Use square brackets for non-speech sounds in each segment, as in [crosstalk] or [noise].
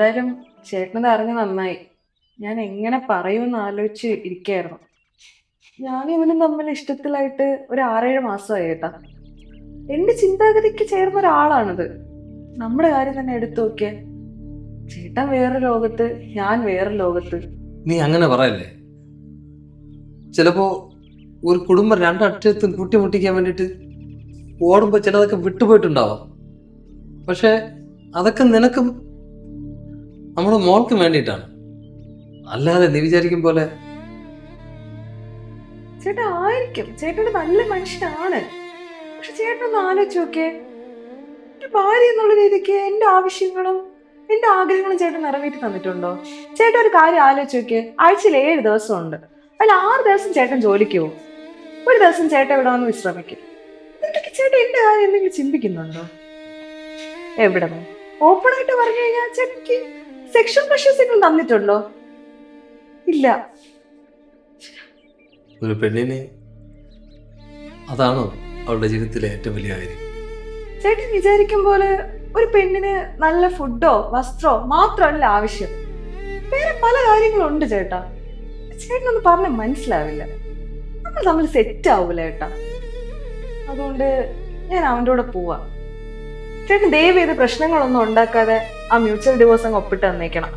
എന്തായാലും ചേട്ടനത് അറിഞ്ഞ് നന്നായി. ഞാൻ എങ്ങനെ പറയുമെന്ന് ആലോചിച്ച് ഇരിക്കായിരുന്നു. ഞാൻ ഇവനും തമ്മിൽ ഇഷ്ടത്തിലായിട്ട് ഒരു ആറേഴ് മാസമായി ഏട്ടാ. എന്റെ ചിന്താഗതിക്ക് ചേർന്ന ഒരാളാണിത്. നമ്മുടെ കാര്യം തന്നെ എടുത്തു നോക്കിയാൽ ചേട്ടൻ വേറെ ലോകത്ത് ഞാൻ വേറെ ലോകത്ത്. നീ അങ്ങനെ പറയല്ലേ? ചിലപ്പോ ഒരു കുടുംബം രണ്ടറ്റത്ത് കൂട്ടിമുട്ടിക്കാൻ വേണ്ടിട്ട് ഓടുമ്പോ ചിലതൊക്കെ വിട്ടുപോയിട്ടുണ്ടാവാം. പക്ഷെ അതൊക്കെ നിനക്കും നമ്മുടെ മോൾക്ക് വേണ്ടിയിട്ടാണ്. അല്ലാതെ നീ വിചാരിക്കും പോലെ. ചേട്ടാ ആയിരിക്കും. ചേട്ടൻ നല്ല മനുഷ്യനാണ്. പക്ഷെ ചേട്ടനൊന്ന് ആലോചിച്ച് നോക്കേ ഭാര്യ എന്നുള്ള രീതിക്ക് എന്റെ ആവശ്യങ്ങളും എന്റെ ആഗ്രഹങ്ങളും ചേട്ടൻ നിറവേറ്റി തന്നിട്ടുണ്ടോ? ചേട്ടൻ ഒരു കാര്യം ആലോചിച്ച് നോക്കിയേ. ആഴ്ചയിൽ ഏഴ് ദിവസമുണ്ട്. അതിൽ ആറ് ദിവസം ചേട്ടൻ ജോലിക്ക് പോകും. ഒരു ദിവസം ചേട്ടൻ ഇവിടെ വന്ന് വിശ്രമിക്കും. ചേട്ടൻ എന്റെ കാര്യം എന്തെങ്കിലും ചിന്തിക്കുന്നുണ്ടോ? എവിടെ ഓപ്പൺ ആയിട്ട് പറഞ്ഞു കഴിഞ്ഞാൽ ചേട്ടനിക്ക് സെക്ഷൽ പ്രഷേഴ്സ് തന്നിട്ടുണ്ടോ? ഇല്ല. ഒരു പെണ്ണിനെ അതാണോ അവളുടെ ജീവിതത്തിലെ ഏറ്റവും വലിയ കാര്യം? ചേട്ടൻ വിചാരിക്കും പോലെ ഒരു പെണ്ണിന് നല്ല ഫുഡോ വസ്ത്രോ മാത്രമല്ല ആവശ്യം. വേറെ പല കാര്യങ്ങളുണ്ട് ചേട്ടാ. ചേട്ടനൊന്ന് പറഞ്ഞ മനസ്സിലാവില്ല. നമ്മൾ തമ്മിൽ സെറ്റ് ആവൂല ചേട്ടാ. അതുകൊണ്ട് ഞാൻ അവന്റെ കൂടെ പോവാ. ചേട്ടൻ ദയവ് ചെയ്ത് പ്രശ്നങ്ങളൊന്നും ഉണ്ടാക്കാതെ ആ മ്യൂച്വൽ ഡിവോഴ്സ് അങ്ങ് ഒപ്പിട്ട് തന്നേക്കണം.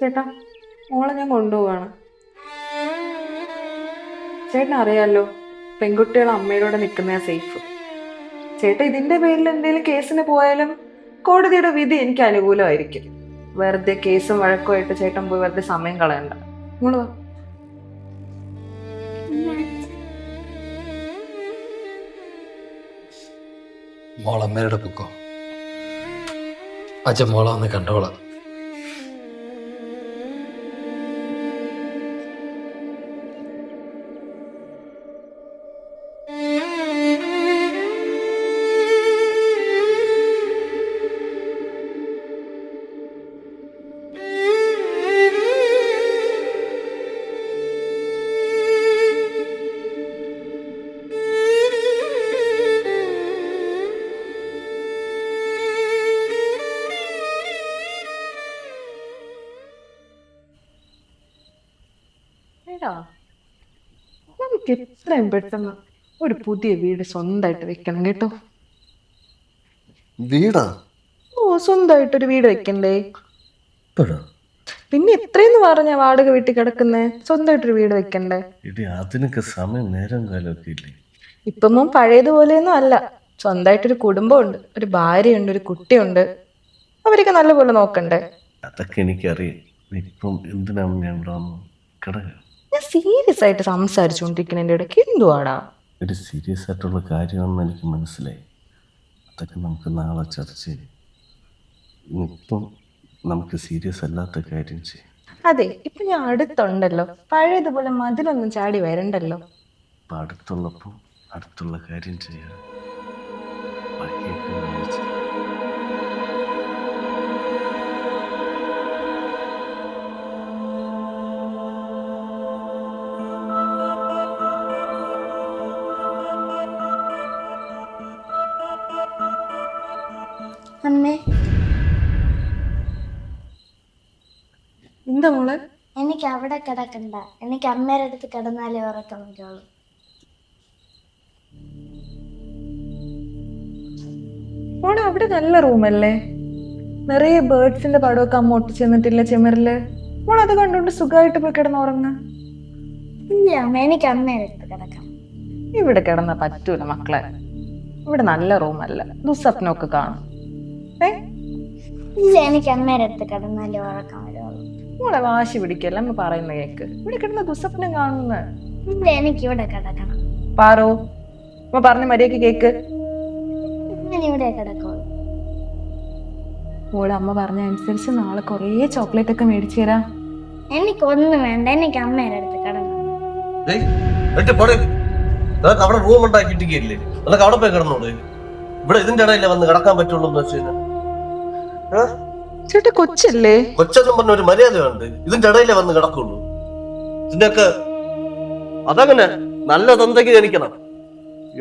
ചേട്ടാ മോളെ ഞാൻ കൊണ്ടുപോവാണ്. ചേട്ടൻ അറിയാലോ പെൺകുട്ടികൾ അമ്മയിലൂടെ നിൽക്കുന്ന സേഫ് ചേട്ടാ ഇതിന്റെ പേരിൽ എന്തെങ്കിലും കേസിന് പോയാലും കോടതിയുടെ വിധി എനിക്ക് അനുകൂലമായിരിക്കും. വെറുതെ കേസും വഴക്കും ആയിട്ട് ചേട്ടൻ പോയി വെറുതെ സമയം കളയണ്ട. മോളമ്മേരുടെ പൊക്കോ. അച്ഛൻ മോളെ ഒന്ന് കണ്ടോളാം. നമുക്ക് എത്രയും പെട്ടെന്ന് ഒരു പുതിയ വീട് സ്വന്തമായിട്ട് വെക്കണം കേട്ടോ. വീടാ? ഓ സ്വന്തമായിട്ടൊരു വീട് വെക്കണ്ടേ? ഇപ്പോഴോ പിന്നെ എത്രയെന്ന് പറഞ്ഞ വാടക വീട്ടിൽ കിടക്കുന്നേ സ്വന്തമായിട്ടൊരു വീട് വെക്കണ്ടേ? അതിനൊക്കെ സമയം നേരം കാലമൊക്കെ ഇല്ലേ? ഇപ്പം മോൻ പഴയതുപോലെയൊന്നും അല്ല. സ്വന്തമായിട്ടൊരു കുടുംബമുണ്ട് ഒരു ഭാര്യയുണ്ട് ഒരു കുട്ടിയുണ്ട്. അവരൊക്കെ നല്ലപോലെ നോക്കണ്ടേ? അതൊക്കെ എനിക്കറിയാം. ഇപ്പം എന്തിനാണ് ഞാൻ ഇവിടെ വന്നു കിടക ഞാൻ സീരിയസ് ആയിട്ട് സംസാരിച്ചുകൊണ്ടിരിക്കുന്നതിന്റെ ഇടയ്ക്ക്. എന്തുവാടാ? ഒരു സീരിയസ് ആയിട്ടുള്ള കാര്യമാണെന്ന് എനിക്ക് മനസ്സിലായി. അതൊക്കെ നമുക്ക് നാളെ ചർച്ച ചെയ്യും. ഇപ്പം നമുക്ക് സീരിയസ് അല്ലാത്ത കാര്യം ചെയ്യും. അതെ ഇപ്പൊ ഞാൻ അടുത്തുണ്ടല്ലോ. പഴയതുപോലെ മതിലൊന്നും ചാടി വരണ്ടല്ലോ. അപ്പം അടുത്തുള്ളപ്പോൾ അടുത്തുള്ള കാര്യം ചെയ്യാം. എന്താ മോളെ എനിക്ക് അവിടെ കിടക്കണ്ട. എനിക്ക് അമ്മയുടെ അടുത്ത് കിടന്നാലേ ഉറക്കം വരുള്ളൂ. മോളെ അവിടെ നല്ല റൂമല്ലേ? നിറയെ ബേർഡ്സിന്റെ പടമൊക്കെ അമ്മ ഒട്ടി തന്നിട്ടില്ല ചെമറിൽ മോൾ അത് കണ്ടുകൊണ്ട് സുഖമായിട്ട് പോയി കിടന്ന് ഉറങ്ങ. ഇല്ല അമ്മ എനിക്ക് അമ്മയുടെ അടുത്ത് കിടക്കാം. ഇവിടെ കിടന്ന പറ്റൂല മക്കളെ. ഇവിടെ നല്ല റൂമല്ല. ദുസ്വപ്നമൊക്കെ കാണും. ഏ? ഇല്ല എനിക്ക് അമ്മയുടെ അടുത്ത് കിടന്നാലേ ഉറക്കം വരുള്ളൂ. മോളെ വാശി പിടിക്കല്ല അമ്മ പറയുന്ന കേക്ക്? ഇവിടെ കിടന്ന ദുസ്വപ്നം കാണുന്ന. എനിക്ക് ഇവിടെ കിടക്കണം. പാറോ അമ്മ പറഞ്ഞ മര്യാദയ്ക്ക് കേക്ക്. ഇങ്ങനെ ഇവിടെ കിടക്കുള്ളൂ. മോളെ അമ്മ പറഞ്ഞ അനുസരിച്ച് നാളെ കുറേ ചോക്ലേറ്റ് ഒക്കെ മേടിച്ചു തരാം. എനിക്കൊന്നും വേണ്ട എനിക്ക് അമ്മയുടെ അടുത്ത് കിടന്നു. നിനക്ക് അവിടെ റൂം ഉണ്ടാക്കിയിട്ടില്ലേ നിനക്ക് അവിടെ പോയി കിടന്നോളൂ. ഇവിടെ ഇതിന്റെ ഇടയിലേ വന്ന് കിടക്കാൻ പറ്റുള്ളൂ എന്ന് വെച്ച് കഴിഞ്ഞാൽ ചേട്ടാ കൊച്ചല്ലേ? കൊച്ചെന്നും പറഞ്ഞ ഒരു മര്യാദ ഉണ്ട് ഇതിന്റെ ഇടയിലെ വന്ന് കിടക്കുള്ളൂ. ഇതിന്റെയൊക്കെ അതങ്ങനെ നല്ല തന്തയ്ക്ക് ജനിക്കണം.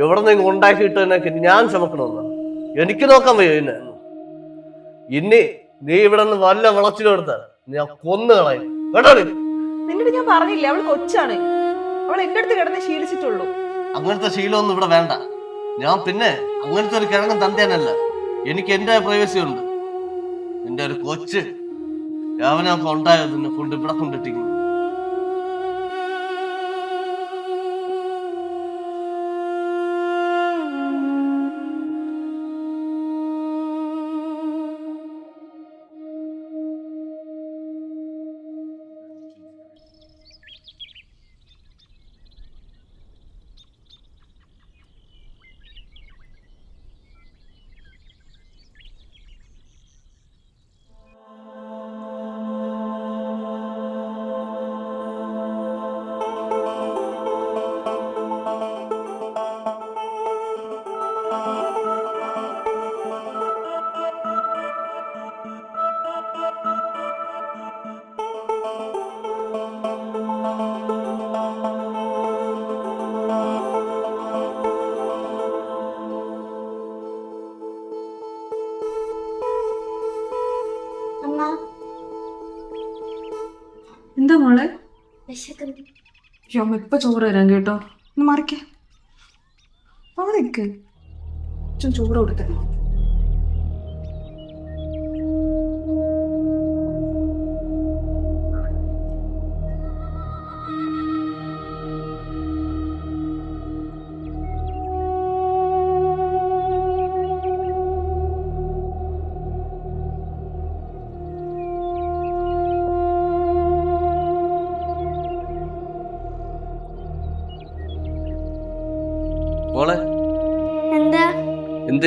എവിടെ നിന്ന് ഉണ്ടാക്കിയിട്ട് തന്നെ ഞാൻ ചുമക്കണമെന്ന്. എനിക്ക് നോക്കാൻ വയ്യ പിന്നെ ഇനി നീ ഇവിടെ നിന്ന് വല്ല വിളച്ചിലും എടുത്ത ഞാൻ കൊന്നു കളയും. കേട്ടോ? നിന്നോട് ഞാൻ പറഞ്ഞില്ല അവൾ കൊച്ചാണ്. അവൾ എന്റെ അടുത്ത് കിടന്ന് ശീലിച്ചിട്ടുള്ളൂ. അങ്ങനത്തെ ശീലമൊന്നും ഇവിടെ വേണ്ട. ഞാൻ പിന്നെ അങ്ങനത്തെ ഒരു കിഴങ്ങൻ തന്തേനല്ല. എനിക്ക് എന്റെ പ്രൈവസി ഉണ്ട് എന്റെ ഒരു കൊച്ച്. രാവനൊക്കെ ഉണ്ടായതിനെ കൊണ്ട് ഇവിടെ കൊണ്ടിട്ടിരിക്കുന്നു അമ്മ ഇപ്പൊ ചോറ് തരാൻ കേട്ടോ. ഒന്ന് മറിക്കേ. അവിടെ നിൽക്ക് ചോറ് കൊടുത്തേ.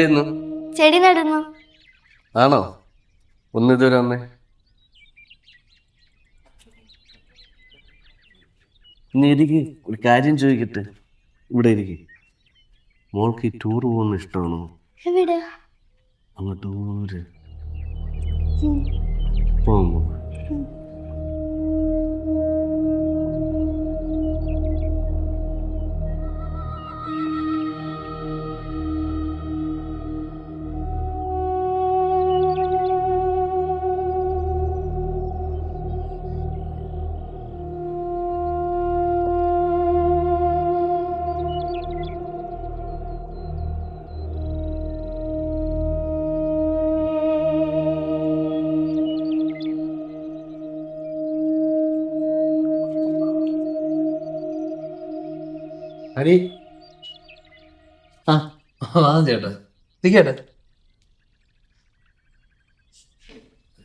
ചെയ്യുന്നു ചെടി നടുന്നു. ആണോ? ഒന്ന് ഇതുവരെ വന്നേ നീ ഇരിക്ക്. ഒരു കാര്യം ചോദിക്കട്ടെ? ഇവിടെ ഇരിക്ക്. മോൾക്ക് ഈ ടൂർ പോകുന്ന ഇഷ്ടമാണോ? എവിടെ? അങ്ങോട്ട് ദൂരെ പോകുമ്പോ ഹരി. ആ. ചേട്ടാ. ഇരിക്കട്ടെ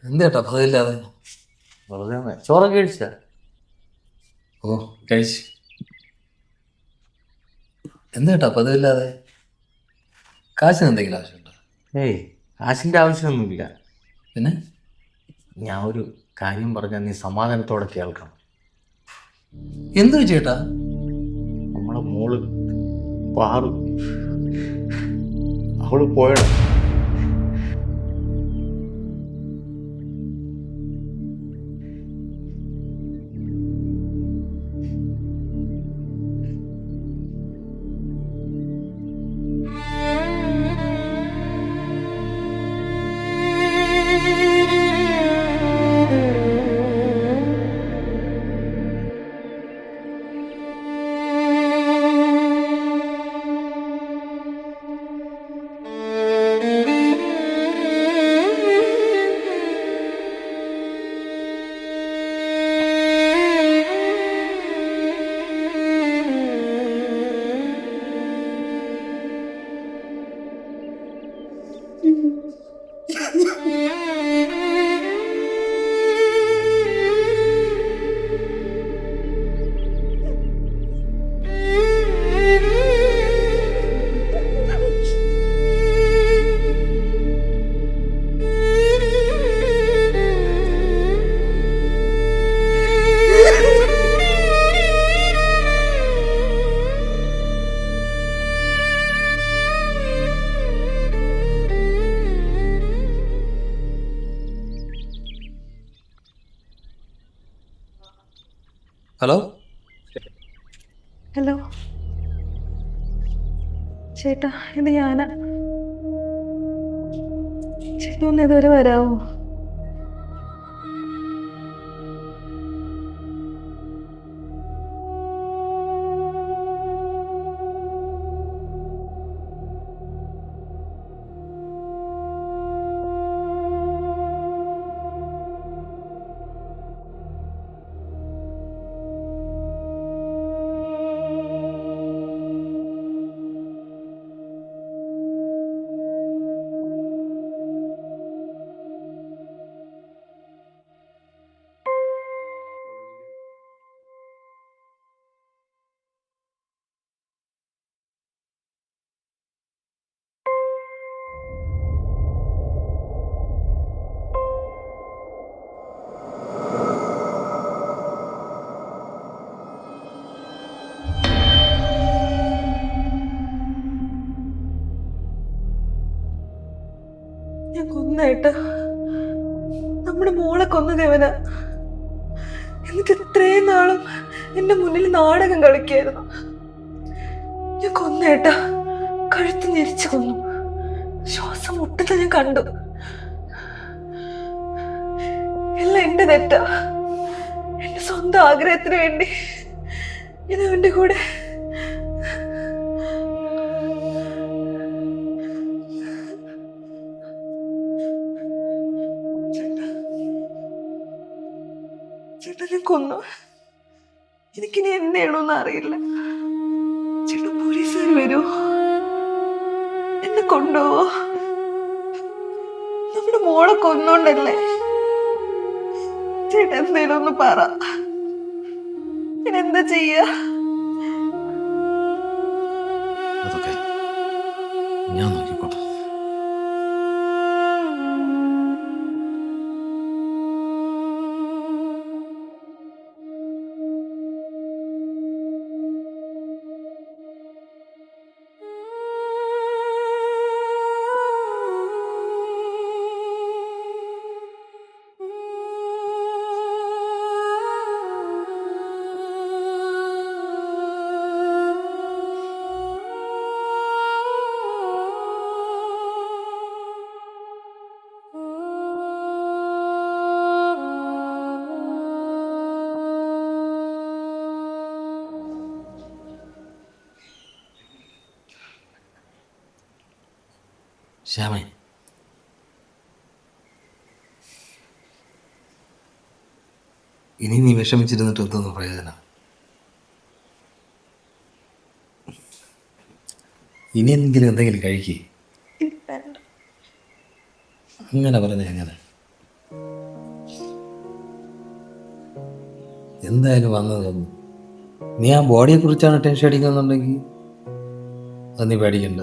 എന്തേട്ടാ പതില്ലാതെ വെറുതെ ചോറൊക്കെ കഴിച്ച? ഓ കഴിച്ചു. എന്തേട്ടാ പതിവില്ലാതെ കാശിന് എന്തെങ്കിലും ആവശ്യമുണ്ടോ? ഏയ് കാശിന്റെ ആവശ്യമൊന്നുമില്ല. പിന്നെ? ഞാൻ ഒരു കാര്യം പറഞ്ഞാൽ നീ സമാധാനത്തോടെ കേൾക്കണം. എന്തു ചേട്ടാ? നമ്മളെ മോൾ പാറു. അവൾ പോയടാ. ഹലോ. ചേട്ടാ ഇത് ഞാനാ. ചേട്ടാ ഒന്ന് ഇതുവരെ വരാവോ? നമ്മുടെ മോളെ കൊന്നതേവന് എന്നിട്ട് ഇത്രയും നാളും എന്റെ മുന്നിൽ നാടകം കളിക്കായിരുന്നു ഞാൻ കൊന്നേട്ട കഴുത്ത് ഞെരിച്ചു കൊന്നു. ശ്വാസം മുട്ടുന്ന ഞാൻ കണ്ടു. എല്ലാം എന്റെ തെറ്റാ. എന്റെ സ്വന്തം ആഗ്രഹത്തിന് വേണ്ടി ഞാൻ അവന്റെ കൂടെ കൊന്നു. എനിക്കിനി എന്ത് അറിയില്ല. ചേട്ടൻ പോലീസുകാർ വരുമോ എന്നെ കൊണ്ടുപോവോ നമ്മുടെ മോളെ കൊന്നോണ്ടല്ലേ? ചേട്ടൻ എന്തേലും ഒന്ന് പറ. എന്താ ചെയ്യാ? ശ്യാമേ. ഇനി നീ വിഷമിച്ചിരുന്നിട്ട് എന്തോന്ന് പ്രയോജനം ഇനി എന്തെങ്കിലും കഴിക്കേ. വേണ്ട അങ്ങനെ പറഞ്ഞ എങ്ങനെ എന്തായാലും വന്നത് വന്നു. നീ ആ ബോഡിയെ കുറിച്ചാണ് ടെൻഷൻ അടിക്കുന്നുണ്ടെങ്കിൽ അത് നീ പേടിക്കണ്ട.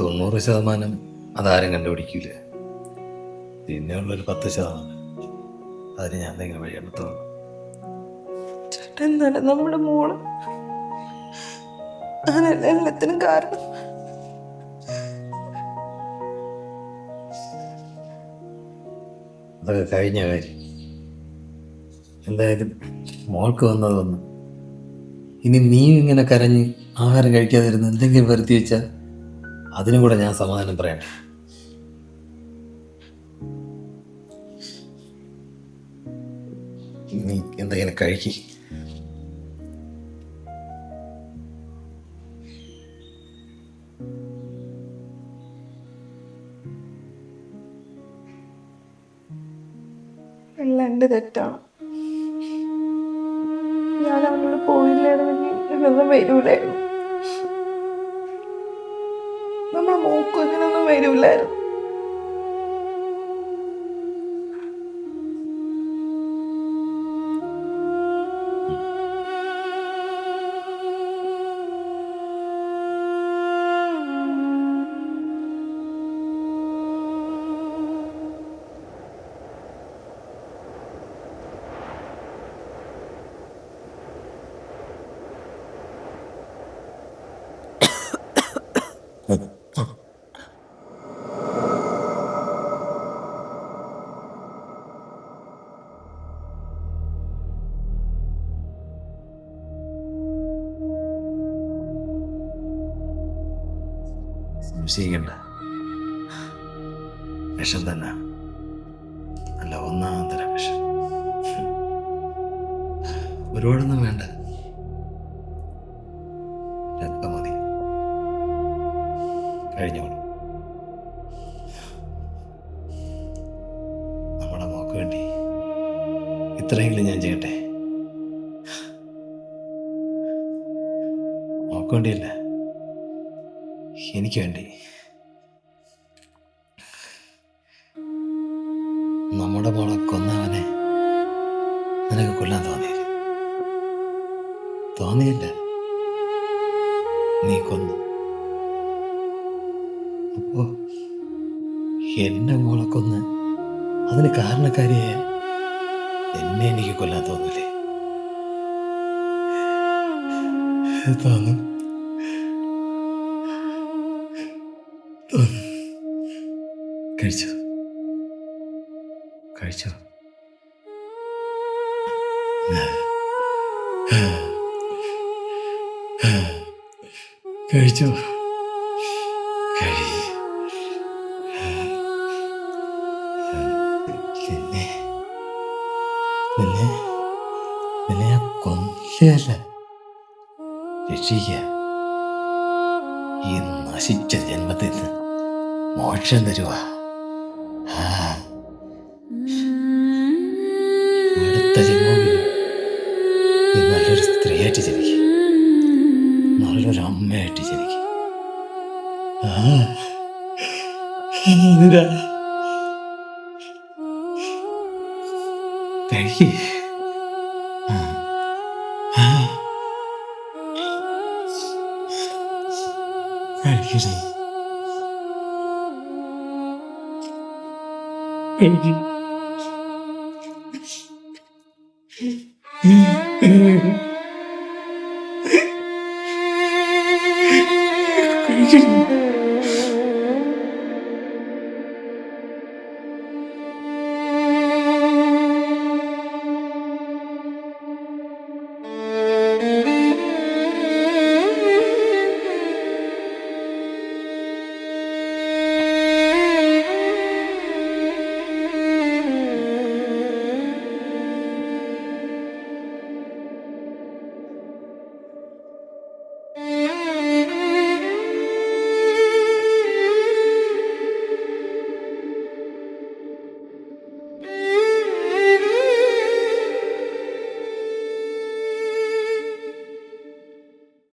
തൊണ്ണൂറ് ശതമാനം അതാരും കണ്ടുപിടിക്കില്ല പിന്നെയുള്ളൊരു പത്ത് ശതമാനം. അതിന് ഞാൻ എന്തെങ്കിലും വഴി എടുത്തോളൂ എന്താണ് നമ്മുടെ മോൾ. എല്ലാത്തിനും കാരണം? അതൊക്കെ കഴിഞ്ഞ കാര്യം. എന്തായാലും മോൾക്ക് വന്നത് വന്നു. ഇനി നീ ഇങ്ങനെ കരഞ്ഞ് ആഹാരം കഴിക്കാതിരുന്ന് എന്തെങ്കിലും വരുത്തി വെച്ചാൽ അതിനും കൂടെ ഞാൻ സമാധാനം പറയണ്ടേ നീ എന്തെങ്കിലും കഴുകി? തെറ്റാണ് ഞാൻ അവനോട് പോയില്ലായിരുന്നെങ്കിൽ ഇതൊന്നും വരൂലായിരുന്നു. ഇങ്ങനൊന്നും സംശയിക്കണ്ട വിഷം തന്നെ. അല്ല ഒന്നാം തരം വിഷം. ഒരുപാടൊന്നും വേണ്ട. രക്തം മതി. കഴിഞ്ഞോളൂ. നമ്മുടെ മോക്ക് വേണ്ടി ഇത്രയെങ്കിലും ഞാൻ ചെയ്യട്ടെ? മോക്ക് എനിക്ക് വേണ്ടി. നമ്മുടെ മോളെ കൊന്നവനെ നിനക്ക് കൊല്ലാൻ തോന്നി തോന്നിയില്ല. നീ കൊന്നു. അപ്പോ എന്നെ മോളെ കൊന്ന് അതിന് കാരണക്കാരിയെ എന്നെ എനിക്ക് കൊല്ലാൻ തോന്നില്ലേ? തോന്നും തോന്നും കഴിച്ചു കഴിച്ചു? കഴിച്ചു കഴി. നിന്നെ നിന്നെ നിന്നെ ഞാൻ കൊല്ലല്ല രക്ഷിക്കുക ഈ നശിച്ച ജന്മത്തിൽ നിന്ന്. മോക്ഷം തരുക അടുത്ത ജന്മത്തിൽ നീ നല്ലൊരു സ്ത്രീയായിട്ട് ജനിക്കും. നല്ലൊരു അമ്മയായിട്ട് ജനിക്കും. കഴിക്ക്. കഴിക്ക്. [laughs]